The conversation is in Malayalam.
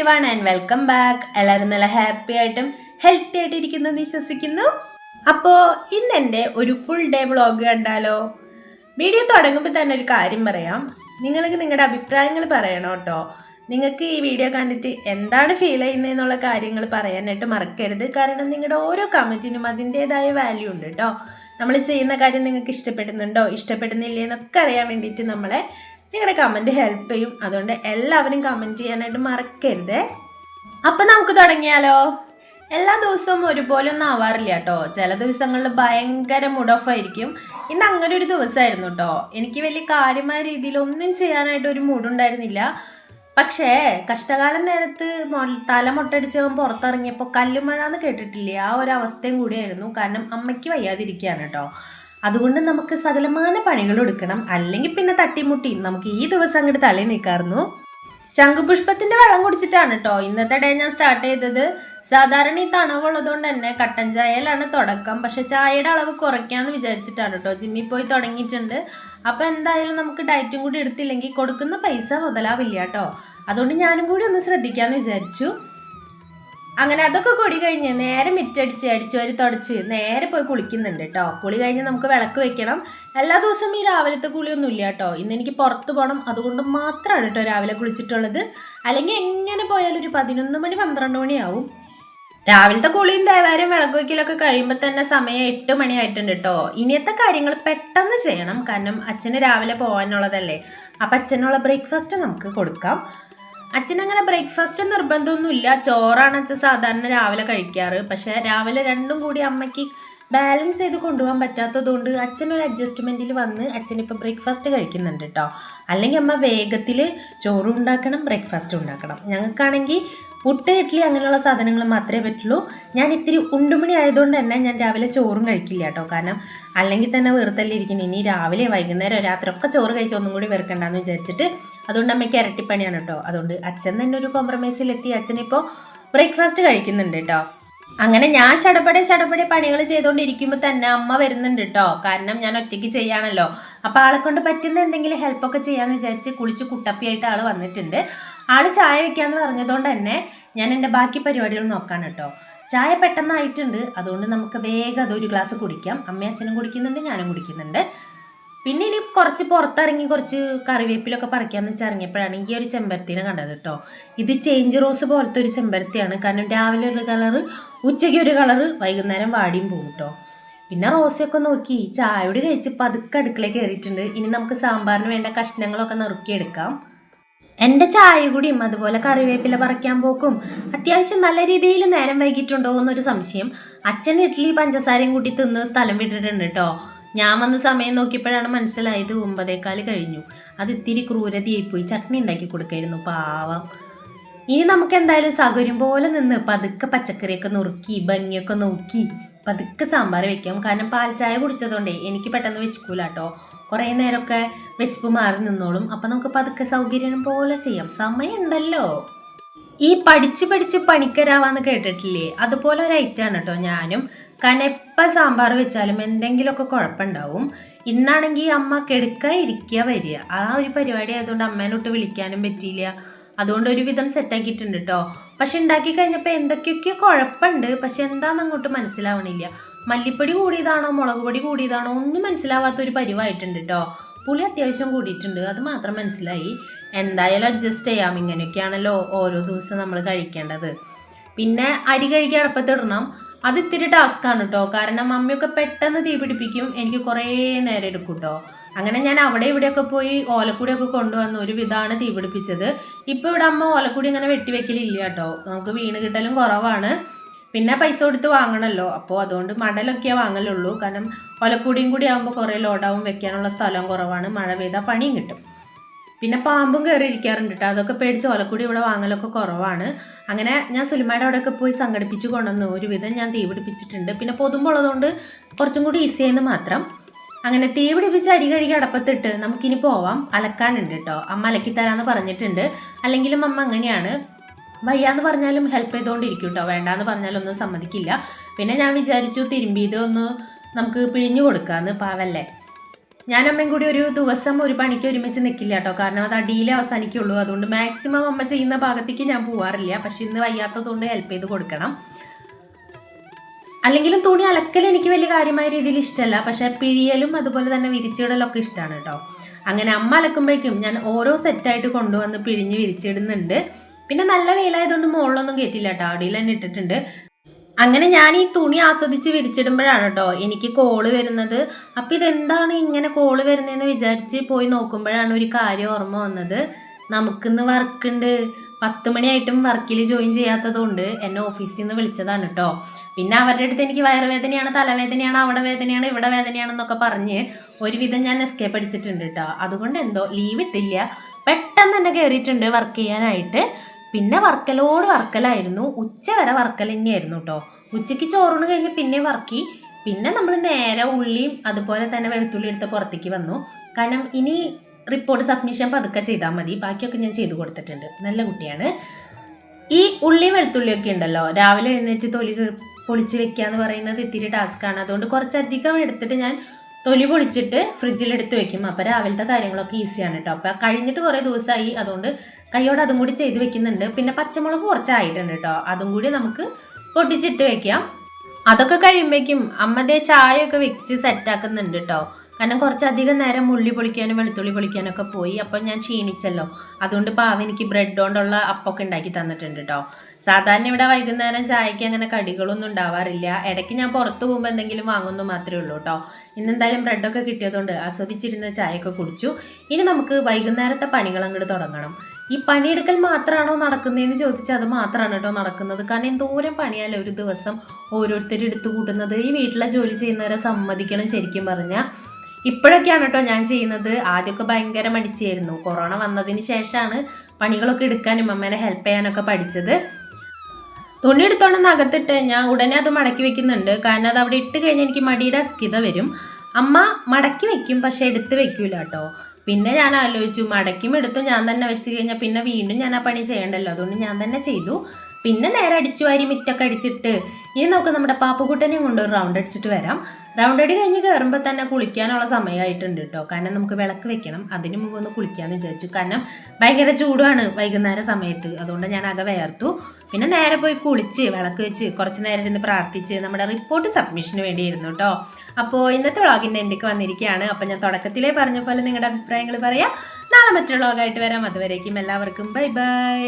Every one and welcome back എല്ലാവരും നല്ല ഹാപ്പി ആയിട്ടും ഹെൽത്തി ആയിട്ട് ഇരിക്കുന്നു എന്ന് വിശ്വസിക്കുന്നു. അപ്പോൾ ഇന്ന് എന്റെ ഒരു ഫുൾ ഡേ വ്ളോഗ് കണ്ടാലോ? വീഡിയോ തുടങ്ങുമ്പോൾ തന്നെ ഒരു കാര്യം പറയാം. നിങ്ങൾക്ക് നിങ്ങളുടെ അഭിപ്രായങ്ങൾ പറയണം കേട്ടോ. നിങ്ങൾക്ക് ഈ വീഡിയോ കണ്ടിട്ട് എന്താണ് ഫീൽ ചെയ്യുന്നതെന്നുള്ള കാര്യങ്ങൾ പറയാനായിട്ട് മറക്കരുത്. കാരണം നിങ്ങളുടെ ഓരോ കമന്റിനും അതിന്റേതായ വാല്യൂ ഉണ്ട് കേട്ടോ. നമ്മൾ ചെയ്യുന്ന കാര്യം നിങ്ങൾക്ക് ഇഷ്ടപ്പെടുന്നുണ്ടോ ഇഷ്ടപ്പെടുന്നില്ലേ എന്നൊക്കെ അറിയാൻ വേണ്ടിയിട്ട് നമ്മളെ നിങ്ങളുടെ കമന്റ് ഹെൽപ്പ് ചെയ്യും. അതുകൊണ്ട് എല്ലാവരും കമന്റ് ചെയ്യാനായിട്ട് മറക്കരുത്. അപ്പം നമുക്ക് തുടങ്ങിയാലോ? എല്ലാ ദിവസവും ഒരുപോലെ ഒന്നും ആവാറില്ല കേട്ടോ ചില ദിവസങ്ങളിൽ ഭയങ്കര മൂഡ് ഓഫ് ആയിരിക്കും. ഇന്ന് അങ്ങനെ ഒരു ദിവസമായിരുന്നു കേട്ടോ എനിക്ക് വലിയ കാര്യമായ രീതിയിൽ ഒന്നും ചെയ്യാനായിട്ട് ഒരു മൂഡുണ്ടായിരുന്നില്ല പക്ഷേ കഷ്ടകാലം നേരത്ത് തല മുട്ടടിച്ചവൻ പുറത്തിറങ്ങിയപ്പോൾ കല്ലുമഴ എന്ന് കേട്ടിട്ടില്ലേ? ആ ഒരു അവസ്ഥയും കൂടിയായിരുന്നു. കാരണം അമ്മയ്ക്ക് വയ്യാതിരിക്കുകയാണ് കേട്ടോ അതുകൊണ്ട് നമുക്ക് സകലമാന പണികൾ എടുക്കണം. അല്ലെങ്കിൽ പിന്നെ തട്ടിമുട്ടി. നമുക്ക് ഈ ദിവസം അങ്ങോട്ട് തള്ളി നിൽക്കാറുന്നു ശംഖുപുഷ്പത്തിന്റെ വെള്ളം കുടിച്ചിട്ടാണ് കേട്ടോ ഇന്നത്തെ ഡേ ഞാൻ സ്റ്റാർട്ട് ചെയ്തത്. സാധാരണ ഈ തണവുള്ളതുകൊണ്ട് തന്നെ കട്ടൻ ചായയിലാണ് തുടക്കം. പക്ഷെ ചായയുടെ അളവ് കുറയ്ക്കാന്ന് വിചാരിച്ചിട്ടാണ് കേട്ടോ ജിമ്മിൽ പോയി തുടങ്ങിയിട്ടുണ്ട്. അപ്പോൾ എന്തായാലും നമുക്ക് ഡയറ്റും കൂടി എടുത്തില്ലെങ്കിൽ കൊടുക്കുന്ന പൈസ മുതലാവില്ല കേട്ടോ അതുകൊണ്ട് ഞാനും കൂടി ഒന്ന് ശ്രദ്ധിക്കാമെന്ന് വിചാരിച്ചു. അങ്ങനെ അതൊക്കെ കൊടി കഴിഞ്ഞ് നേരെ മിറ്റടിച്ച് അടിച്ചോരി തുടച്ച് നേരെ പോയി കുളിക്കുന്നുണ്ട് കേട്ടോ കുളി കഴിഞ്ഞ് നമുക്ക് വിളക്ക് വെക്കണം. എല്ലാ ദിവസവും ഈ രാവിലത്തെ കുളിയൊന്നും ഇല്ല കേട്ടോ ഇന്ന് എനിക്ക് പുറത്ത് പോകണം അതുകൊണ്ട് മാത്രമാണ് കേട്ടോ രാവിലെ കുളിച്ചിട്ടുള്ളത്. അല്ലെങ്കിൽ എങ്ങനെ പോയാലും ഒരു പതിനൊന്ന് മണി പന്ത്രണ്ട് മണിയാവും രാവിലത്തെ കുളിയും ദേവാരും വിളക്ക് വയ്ക്കലൊക്കെ കഴിയുമ്പോൾ തന്നെ സമയം എട്ട് മണിയായിട്ടുണ്ട് കേട്ടോ ഇനിയത്തെ കാര്യങ്ങൾ പെട്ടെന്ന് ചെയ്യണം. കാരണം അച്ഛന് രാവിലെ പോകാനുള്ളതല്ലേ. അപ്പം അച്ഛനുള്ള ബ്രേക്ക്ഫാസ്റ്റ് നമുക്ക് കൊടുക്കാം. അച്ഛനങ്ങനെ ബ്രേക്ക്ഫാസ്റ്റ് നിർബന്ധമൊന്നുമില്ല. ചോറാണ് അച്ഛൻ സാധാരണ രാവിലെ കഴിക്കാറ്. പക്ഷേ രാവിലെ രണ്ടും കൂടി അമ്മയ്ക്ക് ബാലൻസ് ചെയ്ത് കൊണ്ടുപോകാൻ പറ്റാത്തതുകൊണ്ട് അച്ഛനൊരു അഡ്ജസ്റ്റ്മെന്റിൽ വന്ന് അച്ഛനിപ്പോൾ ബ്രേക്ക്ഫാസ്റ്റ് കഴിക്കുന്നുണ്ട് കേട്ടോ അല്ലെങ്കിൽ അമ്മ വേഗത്തിൽ ചോറും ഉണ്ടാക്കണം ബ്രേക്ക്ഫാസ്റ്റ് ഉണ്ടാക്കണം. ഞങ്ങൾക്കാണെങ്കിൽ പുട്ട് ഇഡ്ഡലി അങ്ങനെയുള്ള സാധനങ്ങൾ മാത്രമേ പറ്റുള്ളൂ. ഞാൻ ഇത്തിരി ഉണ്ടുമണി ആയതുകൊണ്ട് തന്നെ ഞാൻ രാവിലെ ചോറും കഴിക്കില്ല കേട്ടോ. കാരണം അല്ലെങ്കിൽ തന്നെ വെറുതല്ലേ ഇരിക്കുന്നു ഇനി രാവിലെ വൈകുന്നേരം രാത്രി ഒക്കെ ചോറ് കഴിച്ച് ഒന്നും കൂടി വെറുക്കണ്ടെന്ന് വിചാരിച്ചിട്ട് അതുകൊണ്ട് അമ്മയ്ക്ക് ഇരട്ടിപ്പണിയാണ് കേട്ടോ. അതുകൊണ്ട് അച്ഛൻ തന്നെ ഒരു കോംപ്രമൈസിലെത്തി അച്ഛനിപ്പോൾ ബ്രേക്ക്ഫാസ്റ്റ് കഴിക്കുന്നുണ്ട് കേട്ടോ. അങ്ങനെ ഞാൻ ചടപടെ ചടപടെ പണികൾ ചെയ്തുകൊണ്ടിരിക്കുമ്പോൾ തന്നെ അമ്മ വരുന്നുണ്ട് കേട്ടോ കാരണം ഞാൻ ഒറ്റയ്ക്ക് ചെയ്യാണല്ലോ. അപ്പോൾ ആളെ കൊണ്ട് പറ്റുന്ന എന്തെങ്കിലും ഹെൽപ്പൊക്കെ ചെയ്യാമെന്ന് വിചാരിച്ച് കുളിച്ച് കുട്ടപ്പിയായിട്ട് ആൾ വന്നിട്ടുണ്ട്. ആൾ ചായ വെക്കാന്ന് പറഞ്ഞതുകൊണ്ട് തന്നെ ഞാൻ എന്റെ ബാക്കി പരിപാടികൾ നോക്കാണ് കേട്ടോ ചായ പെട്ടെന്നായിട്ടുണ്ട്. അതുകൊണ്ട് നമുക്ക് വേഗം അതൊരു ഗ്ലാസ് കുടിക്കാം. അമ്മയും അച്ഛനും കുടിക്കുന്നുണ്ട് ഞാനും കുടിക്കുന്നുണ്ട്. പിന്നെ ഇനി കുറച്ച് പുറത്തിറങ്ങി കുറച്ച് കറിവേപ്പിലൊക്കെ പറിക്കാന്ന് വെച്ച് ഇറങ്ങിയപ്പോഴാണ് ഈ ഒരു ചെമ്പരത്തിനെ കണ്ടത് കേട്ടോ ഇത് ചേഞ്ച് റോസ് പോലത്തെ ഒരു ചെമ്പരത്തിയാണ്. കാരണം രാവിലെ ഒരു കളറ് ഉച്ചയ്ക്ക് ഒരു കളറ് വൈകുന്നേരം വാടിയും പോകും കേട്ടോ പിന്നെ റോസയൊക്കെ നോക്കി ചായയോട് കഴിച്ച് പതുക്കെ അടുക്കളയിൽ കയറിയിട്ടുണ്ട് ഇനി നമുക്ക് സാമ്പാറിന് വേണ്ട കഷ്ണങ്ങളൊക്കെ നുറുക്കിയെടുക്കാം. എന്റെ ചായ കൂടിയും അതുപോലെ കറിവേപ്പില പറിക്കാൻ പോക്കും. അത്യാവശ്യം നല്ല രീതിയിൽ നേരം വൈകിട്ടുണ്ടോ എന്നൊരു സംശയം. അച്ഛൻ ഇഡ്ഡലി പഞ്ചസാരയും കൂട്ടി തിന്ന് സ്ഥലം വിട്ടിട്ടുണ്ട് കേട്ടോ ഞാൻ വന്ന സമയം നോക്കിയപ്പോഴാണ് മനസ്സിലായത് ഒമ്പതേക്കാൽ കഴിഞ്ഞു. അത് ഇത്തിരി ക്രൂരതയായിപ്പോയി ചട്നി ഉണ്ടാക്കി കൊടുക്കായിരുന്നു. പാവം. ഇനി നമുക്ക് എന്തായാലും സൗകര്യം പോലെ നിന്ന് പതുക്കെ പച്ചക്കറിയൊക്കെ നുറുക്കി ഭംഗിയൊക്കെ നോക്കി പതുക്കെ സാമ്പാർ വെക്കാം. കാരണം പാൽ ചായ കുടിച്ചതുകൊണ്ടേ എനിക്ക് പെട്ടെന്ന് വിശക്കൂല കേട്ടോ. കുറേ നേരമൊക്കെ വിശപ്പ് മാറി നിന്നോളും. അപ്പം നമുക്ക് പതുക്കെ സൗകര്യം പോലെ ചെയ്യാം. സമയമുണ്ടല്ലോ. ഈ പഠിച്ച് പഠിച്ച് പണിക്കരാവാന്ന് കേട്ടിട്ടില്ലേ? അതുപോലെ ഒരു ഐറ്റാണ് കേട്ടോ ഞാനും. എപ്പോൾ സാമ്പാർ വെച്ചാലും എന്തെങ്കിലുമൊക്കെ കുഴപ്പമുണ്ടാവും. ഇന്നാണെങ്കിൽ അമ്മ കെടുക്കാൻ ഇരിക്കുക വരിക. ആ ഒരു പരിപാടി ആയതുകൊണ്ട് അമ്മേനോട്ട് വിളിക്കാനും പറ്റിയില്ല. അതുകൊണ്ട് ഒരുവിധം സെറ്റാക്കിയിട്ടുണ്ട് കേട്ടോ പക്ഷെ ഉണ്ടാക്കി കഴിഞ്ഞപ്പോൾ എന്തൊക്കെയൊക്കെയോ കുഴപ്പമുണ്ട്. പക്ഷെ എന്താണെന്ന് അങ്ങോട്ട് മനസ്സിലാവണില്ല. മല്ലിപ്പൊടി കൂടിയതാണോ? മുളക് പൊടി കൂടിയതാണോ? ഒന്നും മനസ്സിലാവാത്ത ഒരു പരിവായിട്ടുണ്ട് കേട്ടോ പുളി അത്യാവശ്യം കൂടിയിട്ടുണ്ട്. അത് മാത്രം മനസ്സിലായി. എന്തായാലും അഡ്ജസ്റ്റ് ചെയ്യാം. ഇങ്ങനെയൊക്കെയാണല്ലോ ഓരോ ദിവസം നമ്മൾ കഴിക്കേണ്ടത്. പിന്നെ അരി കഴുകി അടപ്പത്തിടണം അത് ഇത്തിരി ടാസ്ക് ആണ് കേട്ടോ കാരണം മമ്മിയൊക്കെ പെട്ടെന്ന് തീ പിടിപ്പിക്കും. എനിക്ക് കുറേ നേരം എടുക്കും കേട്ടോ അങ്ങനെ ഞാൻ അവിടെ ഇവിടെയൊക്കെ പോയി ഓലക്കൂടിയൊക്കെ കൊണ്ടുവന്ന് ഒരു വിധമാണ് തീ പിടിപ്പിച്ചത്. ഇപ്പോൾ ഇവിടെ അമ്മ ഓലക്കൂടി ഇങ്ങനെ വെട്ടിവെക്കലില്ല കേട്ടോ നമുക്ക് വീണ് കിട്ടലും കുറവാണ്. പിന്നെ പൈസ കൊടുത്ത് വാങ്ങണമല്ലോ അപ്പോൾ അതുകൊണ്ട് മടലൊക്കെയേ വാങ്ങലുള്ളൂ. കാരണം ഒലക്കൂടിയും കൂടി ആകുമ്പോൾ കുറേ ലോഡാവും വെക്കാനുള്ള സ്ഥലവും കുറവാണ്. മഴ പെയ്താൽ പണിയും കിട്ടും. പിന്നെ പാമ്പും കയറി ഇരിക്കാറുണ്ട് കേട്ടോ അതൊക്കെ പേടിച്ച് ഒലക്കൂടി ഇവിടെ വാങ്ങലൊക്കെ കുറവാണ്. അങ്ങനെ ഞാൻ സുലിമയുടെ അവിടെയൊക്കെ പോയി സംഘടിപ്പിച്ച് കൊണ്ടുവന്നു. ഒരുവിധം ഞാൻ തീ പിടിപ്പിച്ചിട്ടുണ്ട്. പിന്നെ പൊതുമ്പുള്ളതുകൊണ്ട് കുറച്ചും കൂടി ഈസി ആയെന്ന് മാത്രം. അങ്ങനെ തീ പിടിപ്പിച്ച് അരി കഴുകി അടപ്പത്തിട്ട് നമുക്കിനി പോവാം. അലക്കാനുണ്ട് കേട്ടോ അമ്മ അലക്കി തരാമെന്ന് പറഞ്ഞിട്ടുണ്ട്. അല്ലെങ്കിലും അമ്മ അങ്ങനെയാണ്. വയ്യാന്ന് പറഞ്ഞാലും ഹെൽപ്പ് ചെയ്തുകൊണ്ടിരിക്കും കേട്ടോ വേണ്ടാന്ന് പറഞ്ഞാലൊന്നും സമ്മതിക്കില്ല. പിന്നെ ഞാൻ വിചാരിച്ചു തിരുമ്പിയത് ഒന്ന് നമുക്ക് പിഴിഞ്ഞു കൊടുക്കാമെന്ന് പാവല്ലേ. ഞാൻ അമ്മയും കൂടി ഒരു ദിവസം ഒരു പണിക്ക് ഒരുമിച്ച് നിൽക്കില്ല കേട്ടോ. കാരണം അത് അടിയിൽ അവസാനിക്കുള്ളൂ. അതുകൊണ്ട് മാക്സിമം അമ്മ ചെയ്യുന്ന ഭാഗത്തേക്ക് ഞാൻ പോവാറില്ല. പക്ഷെ ഇന്ന് വയ്യാത്തതുകൊണ്ട് ഹെൽപ്പ് ചെയ്ത് കൊടുക്കണം. അല്ലെങ്കിലും തുണി അലക്കൽ എനിക്ക് വലിയ കാര്യമായ രീതിയിൽ ഇഷ്ടമല്ല പക്ഷെ പിഴിയലും അതുപോലെ തന്നെ വിരിച്ചിടലൊക്കെ ഇഷ്ടമാണ് കേട്ടോ. അങ്ങനെ അമ്മ അലക്കുമ്പോഴേക്കും ഞാൻ ഓരോ സെറ്റായിട്ട് കൊണ്ടുവന്ന് പിഴിഞ്ഞ് വിരിച്ചിടുന്നുണ്ട്. പിന്നെ നല്ല വെയിലായതുകൊണ്ട് മുകളിലൊന്നും കയറ്റില്ല കേട്ടോ അടിയിൽ തന്നെ ഇട്ടിട്ടുണ്ട്. അങ്ങനെ ഞാൻ ഈ തുണി ആസ്വദിച്ച് വിരിച്ചിടുമ്പോഴാണ് കേട്ടോ എനിക്ക് കോൾ വരുന്നത്. അപ്പം ഇതെന്താണ് ഇങ്ങനെ കോൾ വരുന്നതെന്ന് വിചാരിച്ച് പോയി നോക്കുമ്പോഴാണ് ഒരു കാര്യം ഓർമ്മ വന്നത്. നമുക്കിന്ന് വർക്കുണ്ട് പത്ത് മണിയായിട്ടും വർക്കിൽ ജോയിൻ ചെയ്യാത്തതുകൊണ്ട് എന്നെ ഓഫീസിൽ നിന്ന് വിളിച്ചതാണ് കേട്ടോ. പിന്നെ അവരുടെ അടുത്ത് എനിക്ക് വയറുവേദനയാണ് തലവേദനയാണ് അവിടെ വേദനയാണ് ഇവിടെ വേദനയാണെന്നൊക്കെ പറഞ്ഞ് ഒരുവിധം ഞാൻ എസ്കേപ്പ് അടിച്ചിട്ടുണ്ട് കേട്ടോ. അതുകൊണ്ട് എന്തോ ലീവ് ഇട്ടില്ല. പെട്ടെന്ന് തന്നെ കയറിയിട്ടുണ്ട് വർക്ക് ചെയ്യാനായിട്ട്. പിന്നെ വർക്കലോട് വർക്കലായിരുന്നു. ഉച്ച വരെ വർക്കൽ തന്നെയായിരുന്നു കേട്ടോ ഉച്ചയ്ക്ക് ചോറൂണ് കഴിഞ്ഞ് പിന്നെ വർക്കി. പിന്നെ നമ്മൾ നേരെ ഉള്ളിയും അതുപോലെ തന്നെ വെളുത്തുള്ളി എടുത്ത് പുറത്തേക്ക് വന്നു. കാരണം ഇനി റിപ്പോർട്ട് സബ്മിഷൻ പതുക്കെ ചെയ്താൽ മതി. ബാക്കിയൊക്കെ ഞാൻ ചെയ്തു കൊടുത്തിട്ടുണ്ട്. നല്ല കുട്ടിയാണ്. ഈ ഉള്ളി വെളുത്തുള്ളിയൊക്കെ ഉണ്ടല്ലോ. രാവിലെ എഴുന്നേറ്റ് തൊലി പൊളിച്ച് വെക്കുക എന്ന് പറയുന്നത് ഇത്തിരി ടാസ്ക്കാണ് അതുകൊണ്ട് കുറച്ചധികം എടുത്തിട്ട് ഞാൻ തൊലി പൊളിച്ചിട്ട് ഫ്രിഡ്ജിലെടുത്ത് വെക്കും. അപ്പോൾ രാവിലത്തെ കാര്യങ്ങളൊക്കെ ഈസിയാണ് കേട്ടോ അപ്പോൾ കഴിഞ്ഞിട്ട് കുറേ ദിവസമായി അതുകൊണ്ട് കൈയോട് അതും കൂടി ചെയ്ത് വെക്കുന്നുണ്ട്. പിന്നെ പച്ചമുളക് കുറച്ചായിട്ടുണ്ട് കേട്ടോ അതും കൂടി നമുക്ക് പൊട്ടിച്ചിട്ട് വെക്കാം. അതൊക്കെ കഴിയുമ്പോഴേക്കും അമ്മ ദേ ചായയൊക്കെ വെച്ച് സെറ്റാക്കുന്നുണ്ട് കേട്ടോ കാരണം കുറച്ചധികം നേരം ഉള്ളി പൊളിക്കാനും വെളുത്തുള്ളി പൊളിക്കാനൊക്കെ പോയി. അപ്പം ഞാൻ ക്ഷീണിച്ചല്ലോ. അതുകൊണ്ട് പാവ എനിക്ക് ബ്രെഡ് കൊണ്ടുള്ള അപ്പൊക്കെ ഉണ്ടാക്കി തന്നിട്ടുണ്ട് കേട്ടോ സാധാരണ ഇവിടെ വൈകുന്നേരം ചായക്ക് അങ്ങനെ കടികളൊന്നും ഉണ്ടാവാറില്ല. ഇടയ്ക്ക് ഞാൻ പുറത്തു പോകുമ്പോൾ എന്തെങ്കിലും വാങ്ങുന്നു മാത്രമേ ഉള്ളൂ കേട്ടോ. ഇന്നെന്തായാലും ബ്രെഡൊക്കെ കിട്ടിയതുകൊണ്ട് ആസ്വദിച്ചിരുന്ന ചായയൊക്കെ കുടിച്ചു. ഇനി നമുക്ക് വൈകുന്നേരത്തെ പണികൾ അങ്ങോട്ട് തുടങ്ങണം. ഈ പണിയെടുക്കൽ മാത്രമാണോ നടക്കുന്നതെന്ന് ചോദിച്ചാൽ അത് മാത്രമാണ് കേട്ടോ നടക്കുന്നത്. കാരണം എന്തോരം പണിയാലോ ഒരു ദിവസം ഓരോരുത്തർ എടുത്തു കൂട്ടുന്നത്. ഈ വീട്ടിലെ ജോലി ചെയ്യുന്നവരെ സമ്മതിക്കണം ശരിക്കും പറഞ്ഞാൽ. ഇപ്പോഴൊക്കെയാണ് കേട്ടോ ഞാൻ ചെയ്യുന്നത്. ആദ്യമൊക്കെ ഭയങ്കര മടിച്ചായിരുന്നു. കൊറോണ വന്നതിന് ശേഷമാണ് പണികളൊക്കെ എടുക്കാനും അമ്മേനെ ഹെൽപ്പ് ചെയ്യാനൊക്കെ പഠിച്ചത്. തുണി എടുത്തോണ്ടെന്ന് അകത്തിട്ട് ഞാൻ ഉടനെ അത് മടക്കി വെക്കുന്നുണ്ട്. കാരണം അത് അവിടെ ഇട്ട് കഴിഞ്ഞാൽ എനിക്ക് മടിയുടെ അസ്കിത വരും. അമ്മ മടക്കി വെക്കും പക്ഷെ എടുത്ത് വെക്കൂല കേട്ടോ. പിന്നെ ഞാൻ ആലോചിച്ചു മടക്കും എടുത്തു ഞാൻ തന്നെ വെച്ച് കഴിഞ്ഞാൽ പിന്നെ വീണ്ടും ഞാൻ ആ പണി ചെയ്യണ്ടല്ലോ. അതുകൊണ്ട് ഞാൻ തന്നെ ചെയ്തു. പിന്നെ നേരെ അടിച്ചു വാരി മിറ്റൊക്കെ അടിച്ചിട്ട് ഇനി നമുക്ക് നമ്മുടെ പാപ്പുകുട്ടനെയും കൊണ്ട് ഒരു റൗണ്ട് അടിച്ചിട്ട് വരാം. റൗണ്ട് അടി കഴിഞ്ഞ് കയറുമ്പോൾ തന്നെ കുളിക്കാനുള്ള സമയമായിട്ടുണ്ട് കേട്ടോ. കാരണം നമുക്ക് വിളക്ക് വെക്കണം. അതിന് മുമ്പ് ഒന്ന് കുളിക്കാമെന്ന് വിചാരിച്ചു. കാരണം ഭയങ്കര ചൂടാണ് വൈകുന്നേര സമയത്ത്. അതുകൊണ്ട് ഞാൻ അക വേർത്തു. പിന്നെ നേരെ പോയി കുളിച്ച് വിളക്ക് വെച്ച് കുറച്ച് നേരം ഇരുന്ന് പ്രാർത്ഥിച്ച് നമ്മുടെ റിപ്പോർട്ട് സബ്മിഷന് വേണ്ടിയിരുന്നു കേട്ടോ. അപ്പോൾ ഇന്നത്തെ വ്ളോഗിന്റെ എന്റെക്ക് വന്നിരിക്കുകയാണ്? അപ്പോൾ ഞാൻ തുടക്കത്തിലേ പറഞ്ഞ പോലെ നിങ്ങളുടെ അഭിപ്രായങ്ങൾ പറയാം. നാളെ മറ്റൊരു വ്ളോഗായിട്ട് വരാം. അതുവരേക്കും എല്ലാവർക്കും ബൈ ബൈ